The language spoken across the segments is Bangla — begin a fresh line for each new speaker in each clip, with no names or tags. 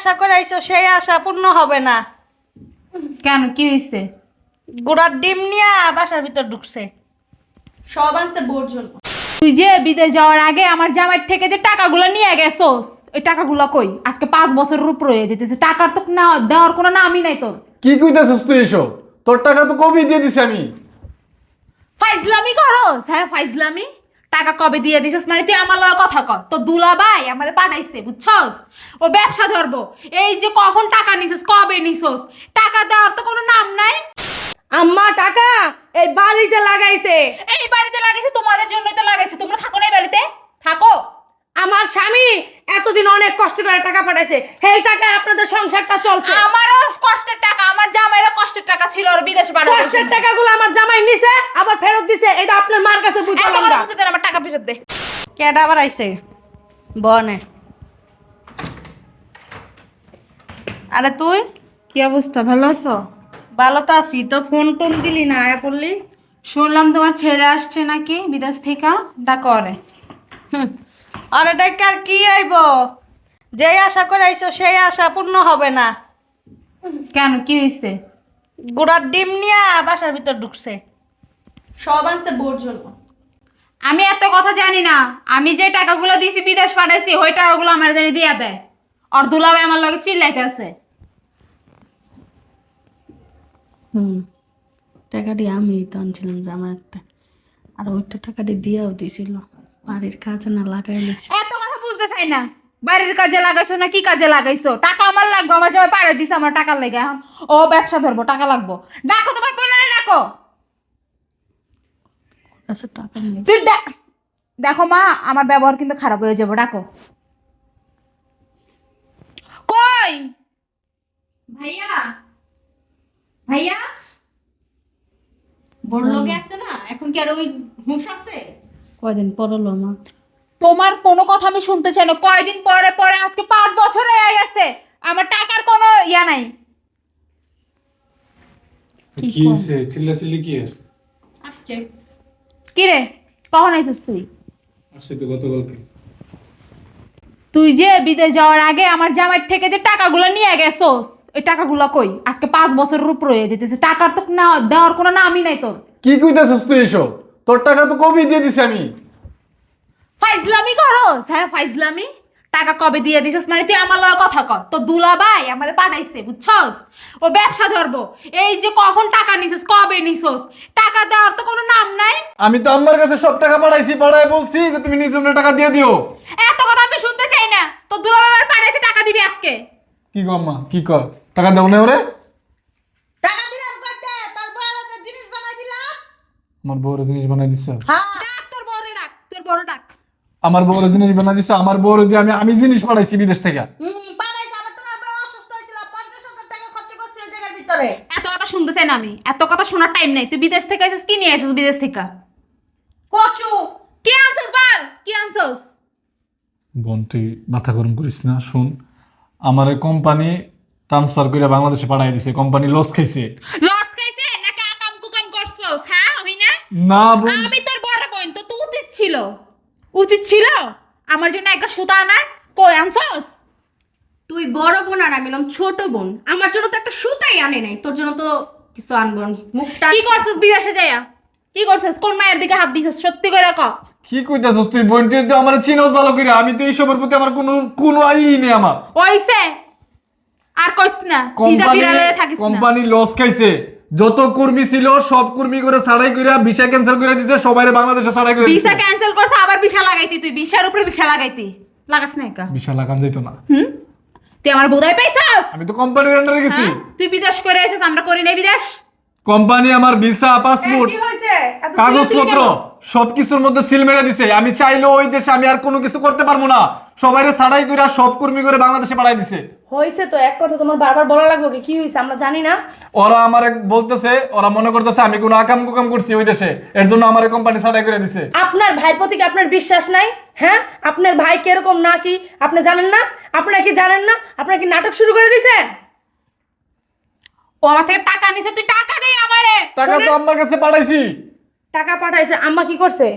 আশা করে আইছো সেই আশা পূর্ণ হবে না।
কেন কি হয়েছে
গোড়ার ডিম নিয়ে বাসার ভিতর ঢুকছে।
সব আনছে বোর জন্য।
তুই যে বিদেশ যাওয়ার আগে আমার জামাই থেকে যে টাকাগুলো নিয়ে গেছোস ওই টাকাগুলো কই? আজকে পাঁচ বছরের উপর হয়ে যেতেছে টাকার তো না দেওয়ার কোনো নামই নাই তোর।
কি কইতেছিস তুই এসব? তোর টাকা তো কবি দিয়ে দিছি আমি।
ফাইজলামি করস? হ্যাঁ ফাইজলামি। টাকা কবে দিয়ে দিছস? মানে তুই আমার লগে কথা কর। তো দুলা ভাই আমারে পাঠাইছে বুঝছস? ও ব্যবসা ধরবো। এই যে কখন টাকা নিছস কবে নিছস? টাকা দেওয়ার তো কোনো নাম নাই।
আম্মা টাকা এই বাড়িতে লাগাইছে।
এই বাড়িতে লাগাইছে তোমাদের জন্যই তো লাগাইছে। তোমরা থাকো না এই বাড়িতে। থাকো।
আমার স্বামী এতদিন অনেক কষ্ট করে টাকা পাঠাইছে। সেই টাকায় আপনাদের সংসারটা চলছে।
আমারও কষ্টের টাকা আমার জামাইরও কষ্টের টাকা ছিল আর বিদেশে পাঠানোর
কষ্টের। টাকাগুলো আমার জামাই নিছে আবার ফেরত দিছে। এটা আপনার মার কাছে বুঝালাম না।
ফেরত দে
কেডা আবার আইছে? বনে। আরে তুই?
কি অবস্থা? ভালো আছো?
ভালো তো আছি। তো ফোন টোন দিলি না আয়া পড়লি?
শুনলাম তোমার ছেলে আসছে নাকি বিদেশ থেকে? ডাকো আরে
হুম। আরে ডাইকে আর কি আইব? যে আশা করে আইছো সেই আশা পূর্ণ হবে না।
কেন? কি হয়েছে
গোড়ার ডিম নিয়ে বাসার ভিতর ঢুকছে।
সব আনছে বোর জন্য।
আমি এত কথা জানি না। আমি যে টাকাগুলো দিছি বিদেশ পাঠাইছি ওই টাকাগুলো আমার জানি দিয়া দেয় আর দুলাভাই আমার লগে চিল্লাইতে আছে।
হুম টাকাটি আমি তো আনছিলাম জামাইতে আর ওইটা টাকাটি দিয়েও দিছিল। বাড়ির কাজে না লাগাই
এত কথা বুঝতে চাই না। বাড়ির কাজে লাগাইছো না কি কাজে লাগাইছো? টাকা আমার লাগবে আমার জামাই পাড়ে দিছে আমার টাকার লেগে এখন। ও ব্যবসা ধরবো টাকা লাগবো। ডাকো তোমার বললে ডাকো।
আচ্ছা টাকা নেই
তুই দেখো মা আমার ব্যবহার কিন্তু খারাপ হয়ে যাব ডাকো। কই?
ভাইয়া ভাইয়া। বড় লোকে আছে না এখন কি আর ওই হুঁশ আছে?
কয়দিন পরলো মা?
তোমার কোনো কথা আমি শুনতে চাই না। কয়দিন পরে পরে আজকে পাঁচ বছর হয়ে গেছে আমার টাকার কোনো ইয়া নাই।
কি
কি
কম?
হইছে? চিল্লা চিল্লি কি
আসছে।
কি রে কখন আইছিস তুই?
আসছে তো গতকালকে।
তুই যে বিদেশ যাওয়ার আগে আমার জামাই থেকে যে টাকাগুলো নিয়ে গেছোস ওই টাকাগুলো কই? আজকে পাঁচ বছরের উপর হয়ে যেতেছে টাকার তো না দেওয়ার কোনো নামই নাই তোর।
কি কইতেছিস তুই এসব? তোর টাকা তো কবি দিয়ে দিছি আমি।
ফাইজলামি করো হ্যাঁ ফাইজলামি। টাকা কবে দিয়ে দিছস? মানে তুই আমার লগে কথা কর। তো দুলা ভাই আমারে পাঠাইছে বুঝছস? ও ব্যবসা ধরবো। এই যে কখন টাকা নিছস কবে নিছস? টাকা দেওয়ার তো কোনো নাম নাই।
আমি তো আমার কাছে সব টাকা পাঠাইছি পাঠাই বলছি যে তুমি নিজের টাকা দিয়ে দিও।
এত কথা আমি শুনতে চাই না। তো দুলা ভাই আমার পাঠাইছে টাকা দিবি আজকে?
কি গো আম্মা কি কর? টাকা দেও না ওরে।
টাকা দিলাম কইতে তোর বড় জিনিস বানাই দিলাম।
আমার বউরে জিনিস বানাই দিছ
হ্যাঁ।
ডাক তোর বড় ডাক তোর বড় ডাক
আমার বউরে জিনিস বানাই দিছ আমার বউরে দিয়ে আমি আমি জিনিস পাঠাইছি বিদেশ থেকে।
এত কথা শুনতে চাই না আমি। এত কথা শোনার টাইম নাই। তুই বিদেশ থেকে আইছিস কি নিয়ে আইছিস বিদেশ থেকে?
কচু।
কি আনছস বল? কি আনছস?
বোন তুই মাথা গরম করিস না শুন। আমার কোম্পানি ট্রান্সফার করে বাংলাদেশে পাঠাই দিছে কোম্পানি লস খাইছে।
লস খাইছে? নাকি আকাম কুকাম করছস হ্যাঁ আমি না
না বোন।
আমি তোর বড় বোন তো তুই ছিল উচিত ছিল? আমার জন্য একটা সুতা আনার? কই আনছস?
তুই বড় বোন আর আমি হলাম ছোট বোন। আমার জন্য তো একটা সুতাই আনে নাই। তোর জন্য তো কিছু আনব না। মুখটা
কি করছস বিদেশে যাইয়া? কি করছস? কোন মায়ের দিকে হাত দিছস? সত্যি করে ক।
কি কইতাছস তুই? বোন তুই তো আমার চিনোস ভালো করে আমি তো এইসবের প্রতি আমার কোনো কোনো আই নেই আমার।
ওইছে। আর কইস না ভিজা
কোম্পানি
ফিরালে থাকিস না।
কোম্পানি লস খাইছে। যত কর্মী ছিল সব কর্মী করে ছাড়াই করে ভিসা ক্যান্সেল করে দিছে সবাই বাংলাদেশে ছাড়াই করে
ভিসা ক্যান্সেল করছ আবার ভিসা লাগাইতি তুই ভিসার উপরে ভিসা লাগাইতি। লাগাস না একা
ভিসা লাগান যাইত না।
হুম? তুই আমার বোধাই পাইছস?
আমি তো কোম্পানির আন্ডারে গেছি।
হ্যাঁ? তুই বিদেশ করে এসেছিস আমরা করি নাই বিদেশ?
কোম্পানি আমার ভিসা পাসপোর্ট
কি হয়েছে এত
কাগজপত্র সবকিছুর মধ্যে সিল মেরে দিছে। আমি চাইলেও ওই দেশে আমি আর কোনো কিছু করতে পারব না। সবাইরে ছাড়াই করে সব কর্মী করে বাংলাদেশে পাঠাই দিছে।
হয়েছে তো এক কথা তোমার বারবার বলা লাগবে কি? কি হয়েছে আমরা জানি না।
ওরা আমার বলতেছে ওরা মনে করতেছে আমি কোনো আকাম কুকাম করছি ওই দেশে। এর জন্য আমার কোম্পানি ছাড়াই করে দিছে।
আপনার ভাই প্রতি কি আপনার বিশ্বাস নাই? হ্যাঁ? আপনার ভাই কীরকম না কি? আপনি জানেন না? আপনারা কি জানেন না? আপনারা কি নাটক শুরু করে দিয়েছেন
ও আমার থেকে টাকা নিছে তুই টাকা দে আমারে।
টাকা তো আমার কাছে পাঠাইছি।
টাকা পাঠাইছে আম্মা কি করছে?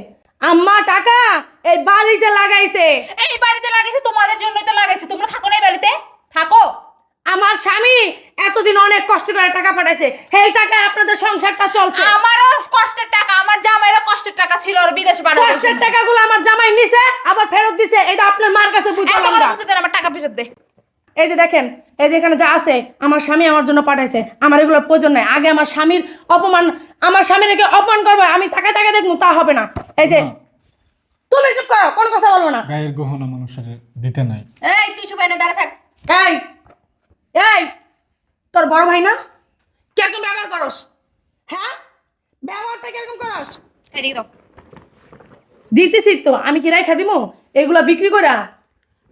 আম্মা টাকা! এই বাড়িতে লাগাইছে।
এই বাড়িতে লাগাইছে তোমাদের জন্যই তো লাগাইছে। তোমরা থাকো না এই বাড়িতে। থাকো।
আমার স্বামী এতদিন অনেক কষ্ট করে টাকা পাঠাইছে। সেই টাকায় আপনাদের সংসারটা চলছে।
আমারও কষ্টের টাকা আমার জামাইরও কষ্টের টাকা ছিল আর বিদেশ পাঠাবো
কষ্টের টাকাগুলো আমার জামাই নিছে আবার ফেরত দিছে। এটা আপনার মার কাছে বুঝালাম না।
আমার টাকা ফেরত দে।
এই যে দেখেন এই যে এখানে যা আছে আমার স্বামী আমার জন্য পাঠাইছে। আমার এগুলোর প্রয়োজন নাই। আগে আমার স্বামীর অপমান আমার স্বামীকে অপমান করবে আমি তাকে তাকে দেখব তা হবে না। এই যে তুমি চুপ করো কোনো কথা বলব না।
গায়ের গহনা মানুষের দিতে নাই।
এই তুই চুপ এনে দাঁড়া থাক।
এই এই তোর বড় ভাই না? কীরকম ব্যবহার করস? হ্যাঁ? ব্যবহারটা কীরকম করস?
এদিকে দাও।
দিতেছি তো আমি কি রাইখা দিব এগুলো বিক্রি করা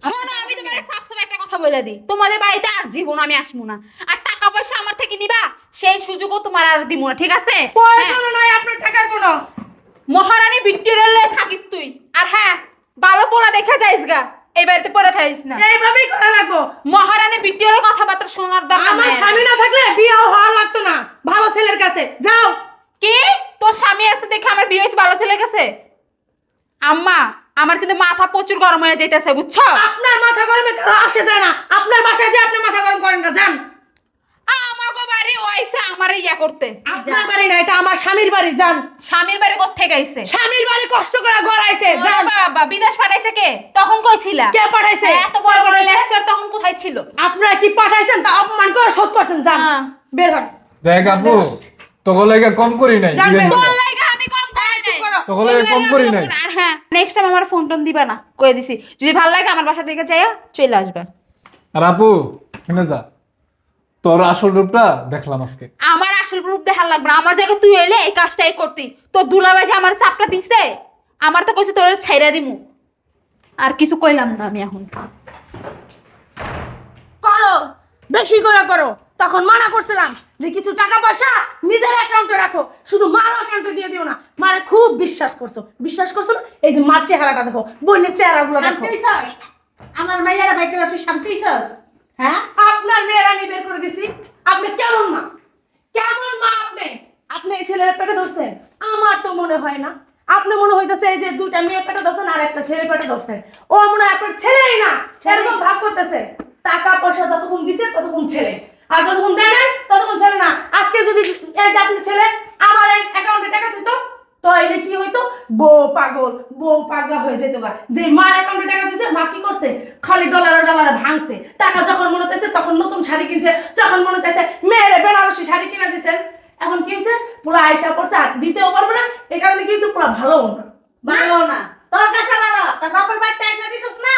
শোনো আমি তোমার সাফ কথা বলে দিই। তোমাদের বাড়িতে আর জীবন আমি আসব না। আর টাকা পয়সা আমার থেকে নিবা সেই সুযোগও তোমার আর দিব না ঠিক আছে? হ্যাঁ,
প্রয়োজন নাই আপনার টাকার কোনো।
মহারানী ভিক্টোরিয়ালে থাকিস তুই। আর হ্যাঁ ভালো পোলা দেখা যাইস গা এই বাড়িতে পরে থাকিস না।
এইভাবেই করা লাগবো।
মহারানী ভিক্টোরিয়ার কথাবার্তা শোনার দরকার
আমার স্বামী না থাকলে বিয়েও হওয়ার লাগতো না। ভালো ছেলের কাছে। যাও।
কি? তোর স্বামী আছে দেখে আমার বিয়ে হয়েছে ভালো ছেলে গেছে আম্মা আমার কিন্তু মাথা প্রচুর গরম হয়ে যাইতেছে বুঝছ?
আপনার মাথা গরমে কারও আসে যায় না। আপনার বাসায় যে আপনি মাথা গরম করেন না যান।
আমাকে বাড়ি ওইসে আমার ইয়া করতে।
আপনার বাড়ি না এটা আমার স্বামীর বাড়ি যান।
স্বামীর বাড়ি আইছে?
স্বামীর বাড়ি কষ্ট করে গড়াইছে যান।
বাবা বিদেশ পাঠাইছে কে? তখন কইছিলা।
কে পাঠাইছে?
এত বড় বড় লেকচার তখন কোথায় ছিল?
আপনারা কি পাঠাইছেন? তা অপমান করে শোধ করছেন যান।
হ্যাঁ।
বের হন।
দেখ আপু লাগে কম করি নাই
জানবে
বিদেশ
তোর
যাব।
লাইগা আমি কম
কম করি নাই।
হ্যাঁ নেক্সট টাইম আমার ফোন টোন দিবা না কয়ে দিছি। যদি ভালো লাগে আমার বাসা থেকে যাইয়া চলে আসবে
আর আপু শুনে যা। তোর আসল রূপটা দেখলাম আজকে।
আমার আসল রূপ দেখার লাগবে না। আমার জায়গায় তুই এলে এই কাজটাই করতি। তোর দুলাবাই যে আমার চাপটা দিছে। আমার তো কইছে তোর ছাইরা দিমু। আর কিছু কইলাম না আমি এখন।
করো বেশি করে করো। তখন মানা করছিলাম যে কিছু টাকা পয়সা নিজের অ্যাকাউন্টে রাখো। শুধু মার অ্যাকাউন্টে দিয়ে দিও না মারে খুব বিশ্বাস করছ। বিশ্বাস করছ না? এই যে মার চেহারাটা দেখো বোনের চেহারাগুলো দেখো।
আমার মাইয়ারা ভাই তুই শান্তি হইছস? হ্যাঁ?
আপনার মেয়ের আমি বের করে দিছি। আপনি কেমন মা? কেমন মা আপনি? আপনি এই ছেলের পেটে ধরছেন? আমার তো মনে হয় না। আপনি মনে হইতেছে এই যে দুইটা মেয়ে পেটে ধরছেন আর একটা ছেলে পেটে ধরছেন। ও মনে হয় আপনার ছেলেই না। এরকম ভাব করতেছে। টাকা পয়সা যতক্ষণ দিছে ততক্ষণ ছেলে। আর দেন নাই, ততক্ষণ ছেলে না। আজকে যদি এই যে আপনার ছেলে আমার অ্যাকাউন্টে টাকা দিত তাইলে কি হইতো? বউ পাগল বউ পাগলা হয়ে যেত গা যে মার অ্যাকাউন্টে টাকা দিছে মা কি করছে? খালি ডলারে ডলারে ভাঙছে। টাকা যখন মনে চাইছে তখন নতুন শাড়ি কিনছে। যখন মনে চাইছে মেয়েরে বেনারসি শাড়ি কিনে দিছেন। এখন কি হয়েছে পোলা আয়সা পড়ছে আর দিতেও পারবে না। এই কারণে কি হয়েছে পোলা ভালো না।
ভালো না। তোর কাছে ভালো তোর বাপের বাড়িতে একলা দিছস না?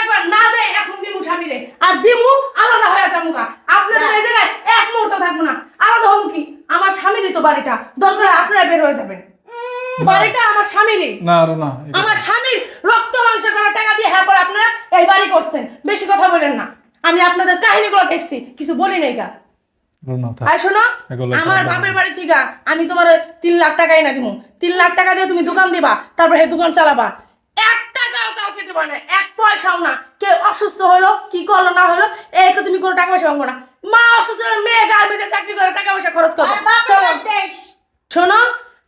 একবার না দেয় এখন দিমু স্বামীরে। আর দিমু আলাদা হয়ে যাব গা। আপনাদের এই জায়গায় এক মুহূর্ত থাকব না। আলাদা হব কি? আমার স্বামীরই তো বাড়িটা। দরকার আপনারা বের হয়ে যাবেন। বাড়িটা আমার স্বামীরই।
না আরও না
আমার স্বামীর রক্ত মাংস করা টাকা দিয়ে হ্যাঁ পরে আপনারা এই বাড়ি করছেন। বেশি কথা বলেন না। আমি আপনাদের কাহিনীগুলো দেখছি কিছু বলি নাই গা। আরও শোনো আমার বাপের বাড়ি থেকে আমি তোমার তিন লাখ টাকাই না দিব তিন লাখ টাকা দিয়ে তুমি দোকান দিবা তারপর সেই দোকান চালাবা। এক টাকাও কাউকে দেবো না এক পয়সাও না। কেউ অসুস্থ হলো কি করল না হলো একে তুমি কোনো টাকা পয়সা পাবো না। মা অসুস্থ হলে মেয়ে গার্মেন্টে চাকরি করে টাকা পয়সা খরচ চলো। শোনো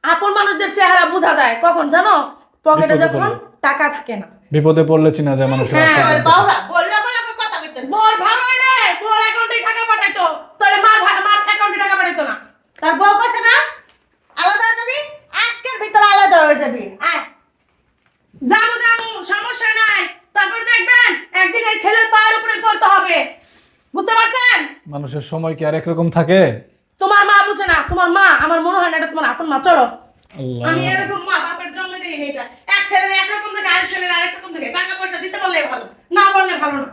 আপন মানুষদের চেহারা বোঝা যায়। কখন জানো? পকেটে যখন টাকা থাকে না।
বিপদে পড়লে চিনা যায় মানুষের
হ্যাঁ,
বলে
ভালো মোর অ্যাকাউন্টে টাকা পাঠাইতো তাহলে মার মার অ্যাকাউন্টে টাকা পাঠাইতো না।
তার বউ কইছে না আলাদা হয়ে যাবি আজকের ভিতরে আলাদা হয়ে যাবি আয়।
জানো জানো সমস্যা নাই। তারপর দেখবেন একদিন এই ছেলের পায়ের উপরে পড়তে হবে। বুঝতে পারছেন?
মানুষের সময় কি আর একরকম থাকে?
তোমার মা বুঝে না তোমার মা আমার মনে হয় না এটা তোমার আপন মা চলো। আমি এরকম মা বাপের জন্ম দিই এটা। এক ছেলের একরকম থেকে আরেক ছেলের আরেক রকম থেকে টাকা পয়সা দিতে বললে ভালো না বললে ভালো না।